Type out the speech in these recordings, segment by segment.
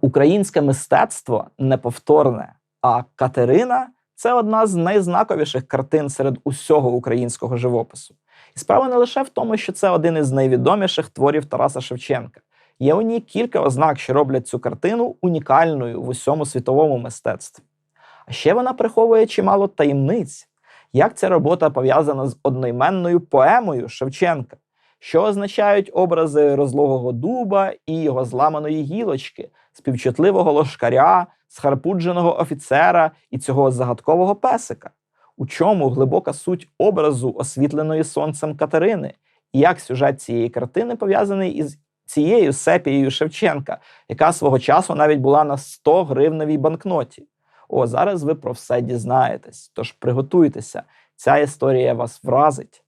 Українське мистецтво неповторне, а Катерина це одна з найзнаковіших картин серед усього українського живопису. І справа не лише в тому, що це один із найвідоміших творів Тараса Шевченка. Є у ній кілька ознак, що роблять цю картину унікальною в усьому світовому мистецтві. А ще вона приховує чимало таємниць, як ця робота пов'язана з одноіменною поемою Шевченка, що означають образи розлогого дуба і його зламаної гілочки, співчутливого ложкаря, схарпудженого офіцера і цього загадкового песика, у чому глибока суть образу, освітленої сонцем Катерини, і як сюжет цієї картини пов'язаний із цією сепією Шевченка, яка свого часу навіть була на 100 гривневій банкноті. О, зараз ви про все дізнаєтесь. Тож приготуйтеся, ця історія вас вразить.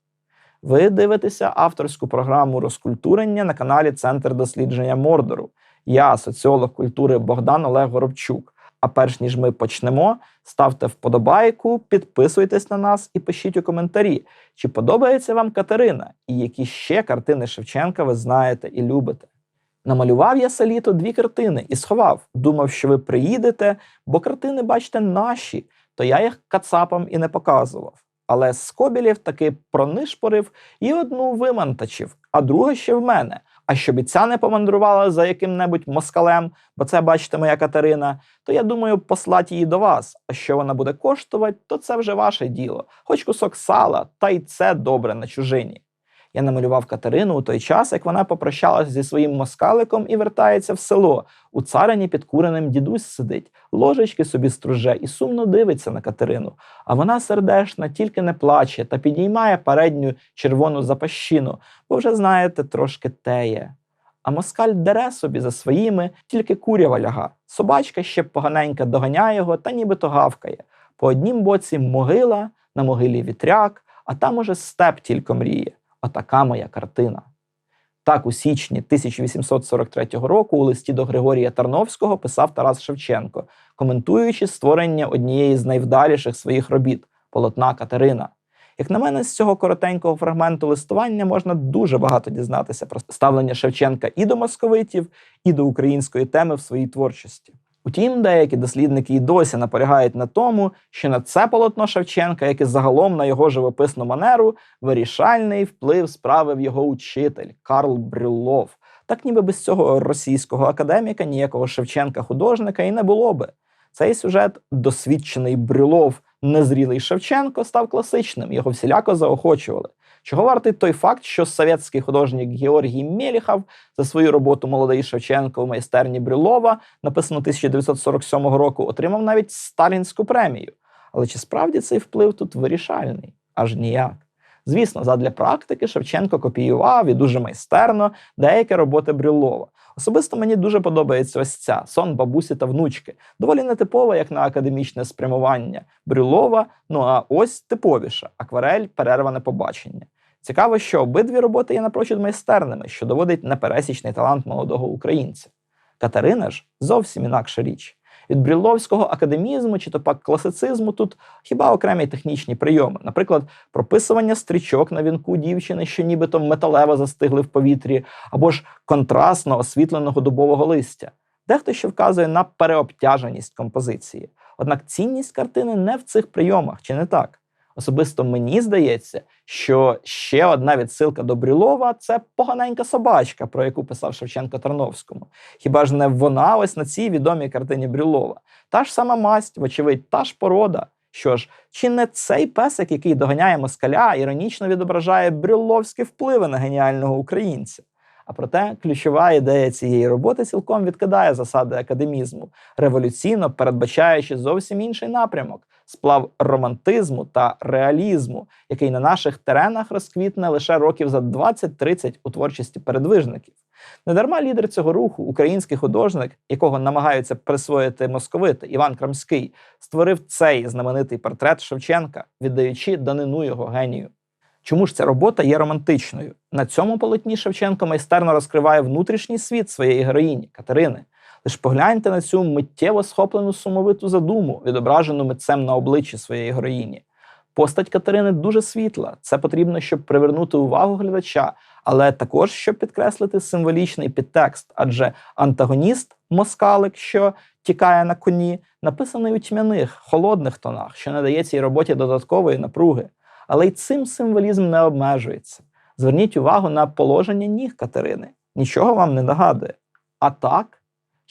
Ви дивитеся авторську програму розкультурення на каналі Центр дослідження Мордору. Я, соціолог культури Богдан Олег Горобчук. А перш ніж ми почнемо, ставте вподобайку, підписуйтесь на нас і пишіть у коментарі, чи подобається вам Катерина і які ще картини Шевченка ви знаєте і любите. Намалював я селіто дві картини і сховав. Думав, що ви приїдете, бо картини, бачите, наші, то я їх кацапам і не показував. Але Скобілєв таки пронишпорив і одну вимантачив, а друга ще в мене. А щоб і ця не помандрувала за яким-небудь москалем, бо це, бачите, моя Катерина, то я думаю послати її до вас. А що вона буде коштувати, то це вже ваше діло. Хоч кусок сала, та й це добре на чужині. Я намалював Катерину у той час, як вона попрощалася зі своїм москаликом і вертається в село. У царині під куреним дідусь сидить, ложечки собі струже і сумно дивиться на Катерину. А вона сердешна, тільки не плаче та підіймає передню червону запащину, бо вже, знаєте, трошки теє. А москаль дере собі за своїми, тільки курява ляга. Собачка ще поганенька доганяє його та нібито гавкає. По однім боці могила, на могилі вітряк, а там уже степ тільки мріє. Отака моя картина. Так, у січні 1843 року у листі до Григорія Тарновського писав Тарас Шевченко, коментуючи створення однієї з найвдаліших своїх робіт полотна Катерина. Як на мене, з цього коротенького фрагменту листування можна дуже багато дізнатися про ставлення Шевченка і до московитів, і до української теми в своїй творчості. Утім, деякі дослідники і досі наполягають на тому, що на це полотно Шевченка, як і загалом на його живописну манеру, вирішальний вплив справив його учитель Карл Брюллов. Так ніби без цього російського академіка ніякого Шевченка-художника і не було би. Цей сюжет, досвідчений Брюлов, незрілий Шевченко, став класичним, його всіляко заохочували. Чого вартий той факт, що совєтський художник Георгій Мєліхав за свою роботу Молодий Шевченко в майстерні Брюлова, написану 1947 року, отримав навіть сталінську премію. Але чи справді цей вплив тут вирішальний? Аж ніяк. Звісно, задля практики Шевченко копіював і дуже майстерно деякі роботи Брюлова. Особисто мені дуже подобається ось ця сон бабусі та внучки. Доволі нетипова, як на академічне спрямування Брюлова. Ну а ось типовіша акварель, перерване побачення. Цікаво, що обидві роботи є напрочуд майстерними, що доводить непересічний талант молодого українця. Катерина ж зовсім інакша річ. Від бріловського академізму чи то пак класицизму тут хіба окремі технічні прийоми, наприклад, прописування стрічок на вінку дівчини, що нібито металево застигли в повітрі, або ж контрастно освітленого дубового листя. Дехто ще вказує на переобтяженість композиції. Однак цінність картини не в цих прийомах, чи не так? Особисто мені здається, що ще одна відсилка до Брюлова це поганенька собачка, про яку писав Шевченко Тарновському. Хіба ж не вона ось на цій відомій картині Брюлова? Та ж сама масть, вочевидь, та ж порода. Що ж, чи не цей песик, який доганяє москаля, іронічно відображає брюловські впливи на геніального українця? А проте ключова ідея цієї роботи цілком відкидає засади академізму, революційно передбачаючи зовсім інший напрямок сплав романтизму та реалізму, який на наших теренах розквітне лише років за 20-30 у творчості передвижників. Недарма лідер цього руху, український художник, якого намагаються присвоїти московити Іван Крамський, створив цей знаменитий портрет Шевченка, віддаючи данину його генію. Чому ж ця робота є романтичною? На цьому полотні Шевченко майстерно розкриває внутрішній світ своєї героїні Катерини. Лиш погляньте на цю миттєво схоплену сумовиту задуму, відображену митцем на обличчі своєї героїні. Постать Катерини дуже світла. Це потрібно, щоб привернути увагу глядача, але також щоб підкреслити символічний підтекст, адже антагоніст москалик, що тікає на коні, написаний у тьмяних, холодних тонах, що надає цій роботі додаткової напруги. Але й цим символізм не обмежується. Зверніть увагу на положення ніг Катерини. Нічого вам не нагадує. А так,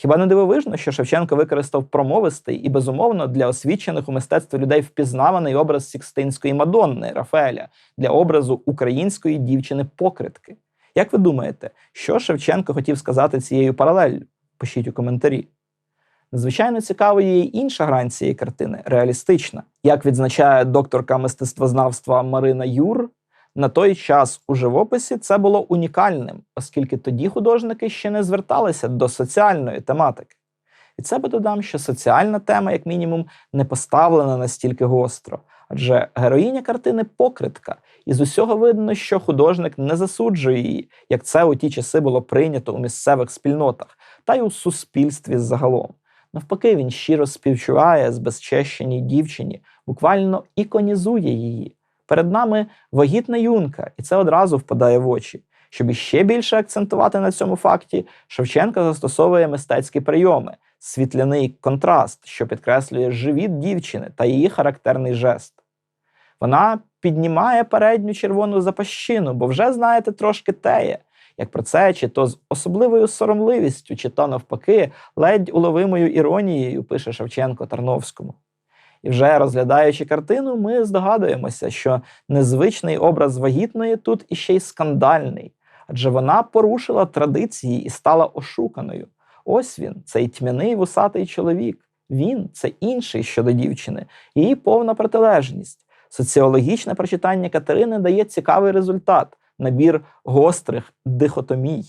хіба не дивовижно, що Шевченко використав промовистий і, безумовно, для освічених у мистецтві людей впізнаваний образ Сікстинської Мадонни Рафаеля для образу української дівчини-покритки. Як ви думаєте, що Шевченко хотів сказати цією паралеллю? Пишіть у коментарі. Надзвичайно цікавою є й інша грань цієї картини реалістична. Як відзначає докторка мистецтвознавства Марина Юр, на той час у живописі це було унікальним, оскільки тоді художники ще не зверталися до соціальної тематики. Від себе додам, що соціальна тема, як мінімум, не поставлена настільки гостро, адже героїня картини покритка, і з усього видно, що художник не засуджує її, як це у ті часи було прийнято у місцевих спільнотах та й у суспільстві загалом. Навпаки, він щиро співчуває збезчещеній дівчині, буквально іконізує її. Перед нами вагітна юнка, і це одразу впадає в очі. Щоб іще більше акцентувати на цьому факті, Шевченко застосовує мистецькі прийоми, світляний контраст, що підкреслює живіт дівчини та її характерний жест. Вона піднімає передню червону запащину, бо вже, знаєте, трошки теє, як про це, чи то з особливою соромливістю, чи то навпаки, ледь уловимою іронією пише Шевченко Тарновському. І вже розглядаючи картину, ми здогадуємося, що незвичний образ вагітної тут іще й скандальний, адже вона порушила традиції і стала ошуканою. Ось він, цей тьмяний вусатий чоловік. Він це інший щодо дівчини, її повна протилежність. Соціологічне прочитання Катерини дає цікавий результат набір гострих дихотомій.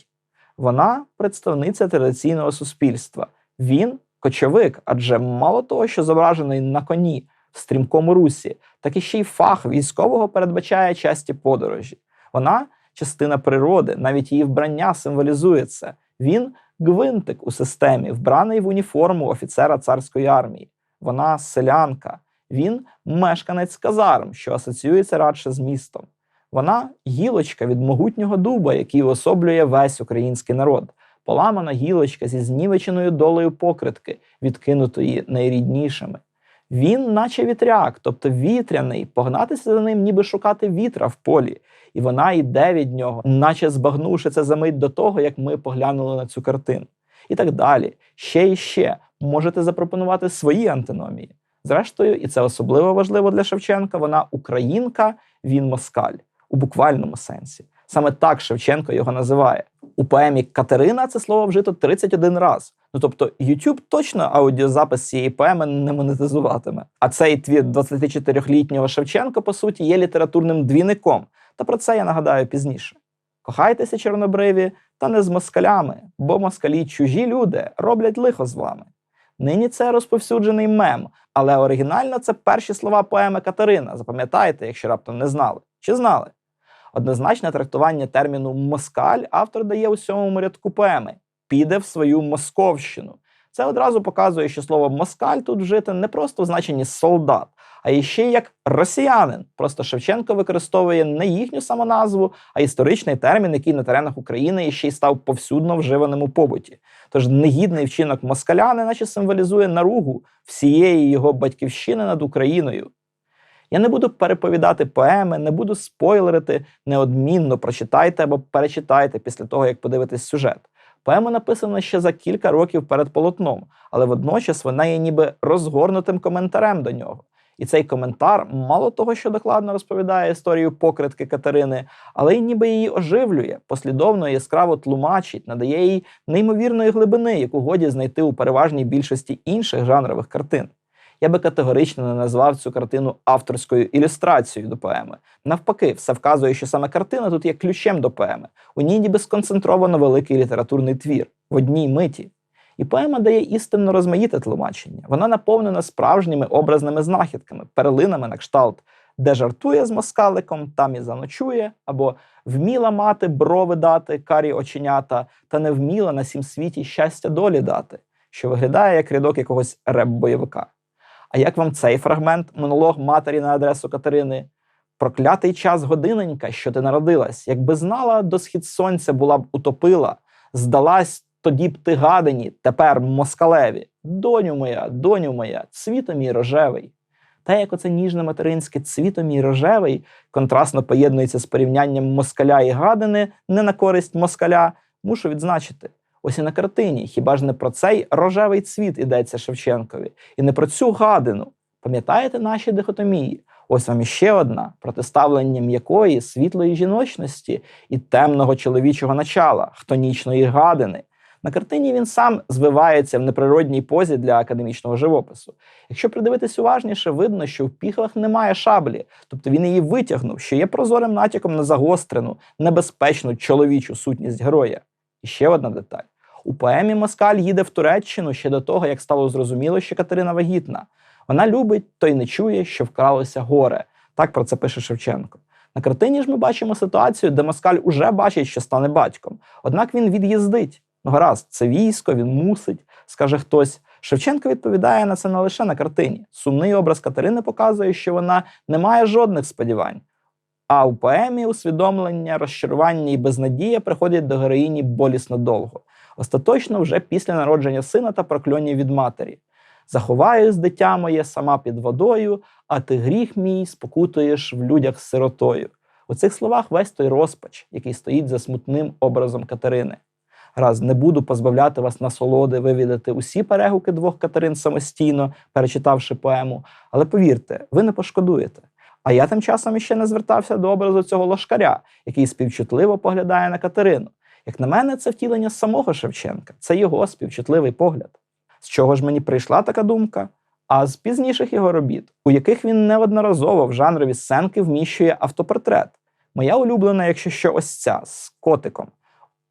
Вона представниця традиційного суспільства. Він кочовик, адже мало того, що зображений на коні в стрімкому русі, так і ще й фах військового передбачає часті подорожі. Вона частина природи, навіть її вбрання символізує це. Він гвинтик у системі, вбраний в уніформу офіцера царської армії. Вона селянка, він мешканець казарм, що асоціюється радше з містом. Вона гілочка від могутнього дуба, який уособлює весь український народ, поламана гілочка зі знівеченою долею покритки, відкинутої найріднішими. Він, наче вітряк, тобто вітряний, погнатися за ним, ніби шукати вітра в полі, і вона йде від нього, наче збагнувши це за мить до того, як ми поглянули на цю картину. І так далі. Ще і ще можете запропонувати свої антиномії. Зрештою, і це особливо важливо для Шевченка. Вона українка, він москаль у буквальному сенсі. Саме так Шевченко його називає. У поемі Катерина це слово вжито 31 раз. Ну тобто, YouTube точно аудіозапис цієї поеми не монетизуватиме. А цей твір 24-літнього Шевченка, по суті, є літературним двійником. Та про це я нагадаю пізніше. Кохайтеся, чорнобриві, та не з москалями, бо москалі чужі люди роблять лихо з вами. Нині це розповсюджений мем, але оригінально це перші слова поеми Катерина. Запам'ятайте, якщо раптом не знали. Чи знали? Однозначне трактування терміну москаль автор дає у сьомому рядку поеми піде в свою московщину. Це одразу показує, що слово москаль тут вжите не просто в значенні солдат, а іще як росіянин. Просто Шевченко використовує не їхню самоназву, а історичний термін, який на теренах України ще й став повсюдно вживаним у побуті. Тож негідний вчинок москаляни, наче символізує наругу всієї його батьківщини над Україною. Я не буду переповідати поеми, не буду спойлерити, неодмінно прочитайте або перечитайте після того, як подивитесь сюжет. Поема написана ще за кілька років перед полотном, але водночас вона є ніби розгорнутим коментарем до нього. І цей коментар мало того, що докладно розповідає історію покритки Катерини, але й ніби її оживлює, послідовно і яскраво тлумачить, надає їй неймовірної глибини, яку годі знайти у переважній більшості інших жанрових картин. Я би категорично не назвав цю картину авторською ілюстрацією до поеми. Навпаки, все вказує, що саме картина тут є ключем до поеми. У ній ніби сконцентровано великий літературний твір в одній миті. І поема дає істинно розмаїте тлумачення. Вона наповнена справжніми образними знахідками, перлинами на кшталт, де жартує з москаликом, там і заночує, або вміла мати брови дати, карі оченята, та не вміла на сім світі щастя долі дати, що виглядає як рядок якогось реп-бойовика. А як вам цей фрагмент, монолог матері на адресу Катерини? Проклятий час годиненька, що ти народилась, якби знала, до схід сонця була б утопила, здалась тоді б ти гадині, тепер москалеві. Доню моя, доню моя, цвіто мій рожевий. Те, як оце ніжне материнське цвіто рожевий, контрастно поєднується з порівнянням москаля і гадини не на користь москаля, мушу відзначити. Ось і на картині, хіба ж не про цей рожевий цвіт ідеться Шевченкові, і не про цю гадину. Пам'ятаєте наші дихотомії? Ось вам іще одна протиставлення м'якої світлої жіночності і темного чоловічого начала, хтонічної гадини. На картині він сам звивається в неприродній позі для академічного живопису. Якщо придивитись уважніше, видно, що в піхвах немає шаблі, тобто він її витягнув, що є прозорим натяком на загострену, небезпечну чоловічу сутність героя. І ще одна деталь: у поемі Москаль їде в Туреччину ще до того, як стало зрозуміло, що Катерина вагітна. Вона любить, то й не чує, що вкралося горе. Так про це пише Шевченко. На картині ж ми бачимо ситуацію, де Москаль уже бачить, що стане батьком. Однак він від'їздить. Ну, гаразд, це військо, він мусить, скаже хтось. Шевченко відповідає на це не лише на картині. Сумний образ Катерини показує, що вона не має жодних сподівань. А у поемі усвідомлення, розчарування і безнадія приходять до героїні болісно довго, остаточно вже після народження сина та прокльонів від матері. Заховаюсь, дитя моє, сама під водою, а ти гріх мій спокутуєш в людях з сиротою. У цих словах весь той розпач, який стоїть за смутним образом Катерини. Раз не буду позбавляти вас насолоди вивідати усі перегуки двох Катерин самостійно, перечитавши поему, але повірте, ви не пошкодуєте. А я тим часом іще не звертався до образу цього лошкаря, який співчутливо поглядає на Катерину. Як на мене, це втілення самого Шевченка, це його співчутливий погляд. З чого ж мені прийшла така думка? А з пізніших його робіт, у яких він неодноразово в жанрові сценки вміщує автопортрет. Моя улюблена, якщо що, ось ця з котиком.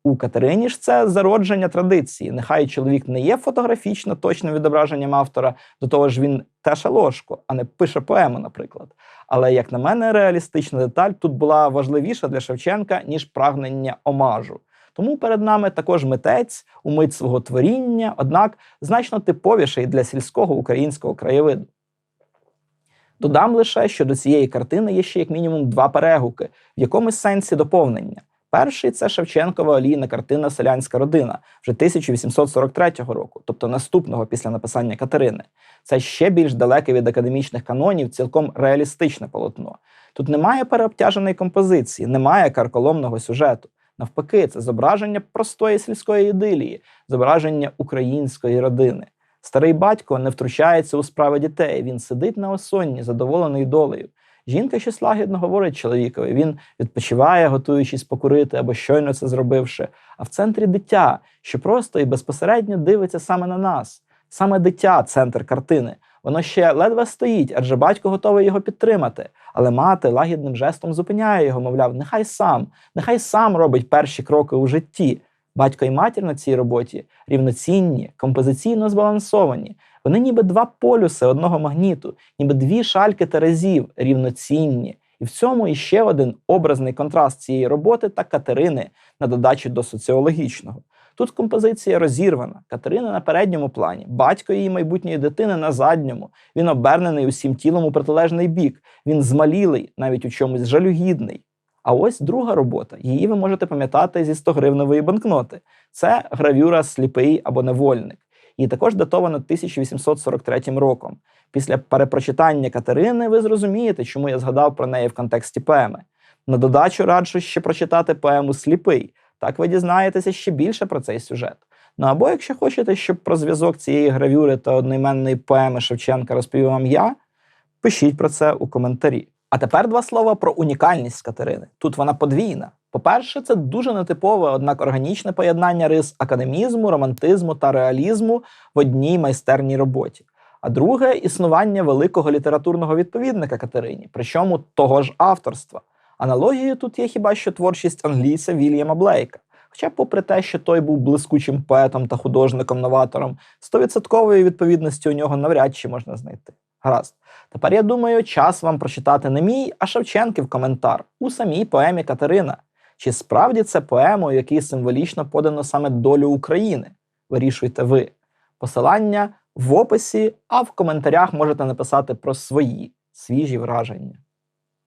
У Катерині ж це зародження традиції. Нехай чоловік не є фотографічно точним відображенням автора, до того ж він теше ложку, а не пише поему, наприклад. Але, як на мене, реалістична деталь тут була важливіша для Шевченка, ніж прагнення омажу. Тому перед нами також митець, умить свого творіння, однак значно типовіший для сільського українського краєвиду. Додам лише, що до цієї картини є ще як мінімум два перегуки, в якомусь сенсі доповнення. Перший це Шевченкова олійна картина Селянська родина вже 1843 року, тобто наступного після написання Катерини. Це ще більш далеке від академічних канонів, цілком реалістичне полотно. Тут немає переобтяженої композиції, немає карколомного сюжету. Навпаки, це зображення простої сільської ідилії, зображення української родини. Старий батько не втручається у справи дітей. Він сидить на осонні, задоволений долею. Жінка щось лагідно говорить чоловікові. Він відпочиває, готуючись покурити або щойно це зробивши. А в центрі дитя, що просто і безпосередньо дивиться саме на нас. Саме дитя центр картини. Воно ще ледве стоїть, адже батько готовий його підтримати. Але мати лагідним жестом зупиняє його, мовляв, нехай сам, нехай сам робить перші кроки у житті. Батько і матір на цій роботі рівноцінні, композиційно збалансовані. Вони ніби два полюси одного магніту, ніби дві шальки терезів рівноцінні. І в цьому іще один образний контраст цієї роботи та Катерини на додачу до соціологічного. Тут композиція розірвана. Катерина на передньому плані, батько її майбутньої дитини на задньому. Він обернений усім тілом у протилежний бік. Він змалілий, навіть у чомусь жалюгідний. А ось друга робота. Її ви можете пам'ятати зі 100-гривневої банкноти. Це гравюра сліпий або невольник. І також датовано 1843 роком. Після перепрочитання Катерини ви зрозумієте, чому я згадав про неї в контексті поеми. На додачу раджу ще прочитати поему Сліпий. Так ви дізнаєтеся ще більше про цей сюжет. Ну або якщо хочете, щоб про зв'язок цієї гравюри та одноіменної поеми Шевченка розповів вам я, пишіть про це у коментарі. А тепер два слова про унікальність Катерини. Тут вона подвійна. По-перше, це дуже нетипове, однак органічне поєднання рис академізму, романтизму та реалізму в одній майстерній роботі. А друге існування великого літературного відповідника Катерині, причому того ж авторства. Аналогією тут є хіба що творчість англійця Вільяма Блейка. Хоча, попри те, що той був блискучим поетом та художником-новатором, стовідсоткової відповідності у нього навряд чи можна знайти. Гаразд. Тепер я думаю, час вам прочитати не мій, а Шевченків коментар у самій поемі Катерина. Чи справді це поема, у якій символічно подано саме долю України? Вирішуйте ви. Посилання в описі, а в коментарях можете написати про свої свіжі враження.